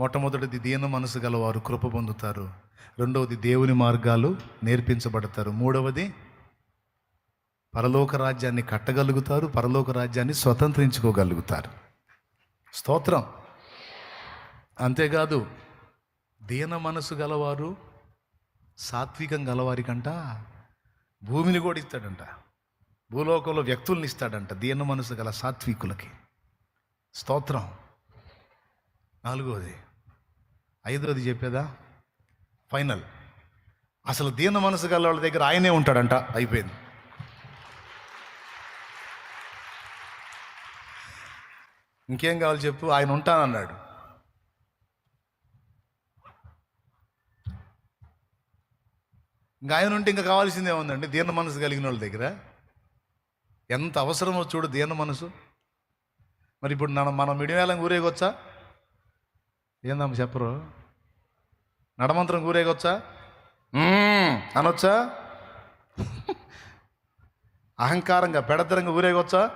మొట్టమొదటిది దీన మనసు గలవారు కృప పొందుతారు. రెండవది దేవుని మార్గాలు నేర్పించబడతారు. మూడవది పరలోక రాజ్యాన్ని కట్టగలుగుతారు పరలోక రాజ్యాన్ని స్వతంత్రించుకోగలుగుతారు. స్తోత్రం. అంతేకాదు దీన మనసు గలవారు సాత్వికం గలవారికంట భూమిని కూడా ఇస్తాడంట. భూలోకంలో వ్యక్తుల్ని ఇస్తాడంట దీన మనసు గల సాత్వికులకి. స్తోత్రం. నాలుగోది ఐదోది చెప్పేదా? ఫైనల్. అసలు దీన మనసు గల వాళ్ళ దగ్గర ఆయనే ఉంటాడంట అయిపోయింది. ఇంకేం కావాలి చెప్పు? ఆయన ఉంటానన్నాడు. ఇంకా ఆయన ఉంటే ఇంకా కావాల్సిందే ఉందండి దీన మనసు కలిగిన వాళ్ళ దగ్గర. ఎంత అవసరమో చూడు దీన మనసు. మరి ఇప్పుడు మనం మనం మిడివేళం ఊరేగొచ్చా? ఏందమ్మ చెప్పరు? నడమంత్రం ఊరేగొచ్చా మ్మ్. అనొచ్చా? అహంకారంగా పెడతరంగా ఊరేగొచ్చా?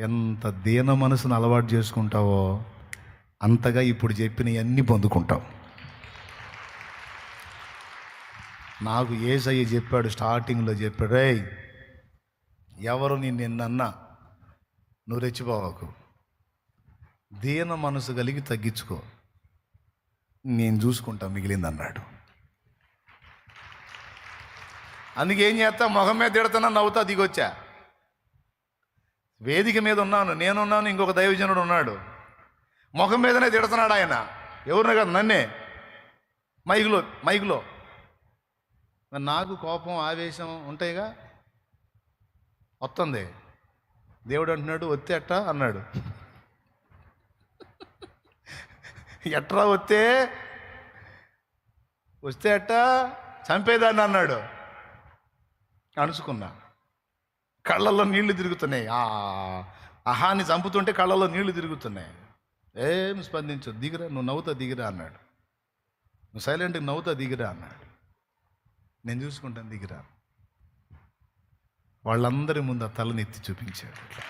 ఎంత దీన మనసును అలవాటు చేసుకుంటావో అంతగా ఇప్పుడు చెప్పినవన్నీ పొందుకుంటావు. నాకు ఏసయ్య చెప్పాడు స్టార్టింగ్లో చెప్పాడు రే ఎవరు నేను నిన్నన్నా నువ్వు రెచ్చిపోవకు. దీన మనసు కలిగి తగ్గించుకో. నేను చూసుకుంటా మిగిలింది అన్నాడు అందుకే ఏం చేస్తా? మొహం మీద తిడుతున్నా నవ్వుతా దిగొచ్చా? వేదిక మీద ఉన్నాను. నేనున్నాను ఇంకొక దైవజనుడు ఉన్నాడు. ముఖం మీదనే తిడుతున్నాడు ఆయన. ఎవరిని కదా నన్నే. మైకులో మైకులో. నాకు కోపం ఆవేశం ఉంటాయిగా? వస్తుంది. దేవుడు అంటున్నాడు వత్తే అన్నాడు. ఎట్రా వస్తే? వస్తే అట్ట? చంపేదాన్ని అన్నాడు. అణుచుకున్నా కళ్ళల్లో నీళ్ళు తిరుగుతున్నాయి. ఆ అహాన్ని చంపుతుంటే కళ్ళల్లో నీళ్ళు తిరుగుతున్నాయి. ఏం స్పందించు దిగిరా నువ్వు నవ్వుతా దిగిరా అన్నాడు. నువ్వు సైలెంట్గా నవ్వుతా దిగిరా అన్నాడు. నేను చూసుకుంటాను దిగిరా. వాళ్ళందరి ముందు ఆ తలని ఎత్తి చూపించాడు.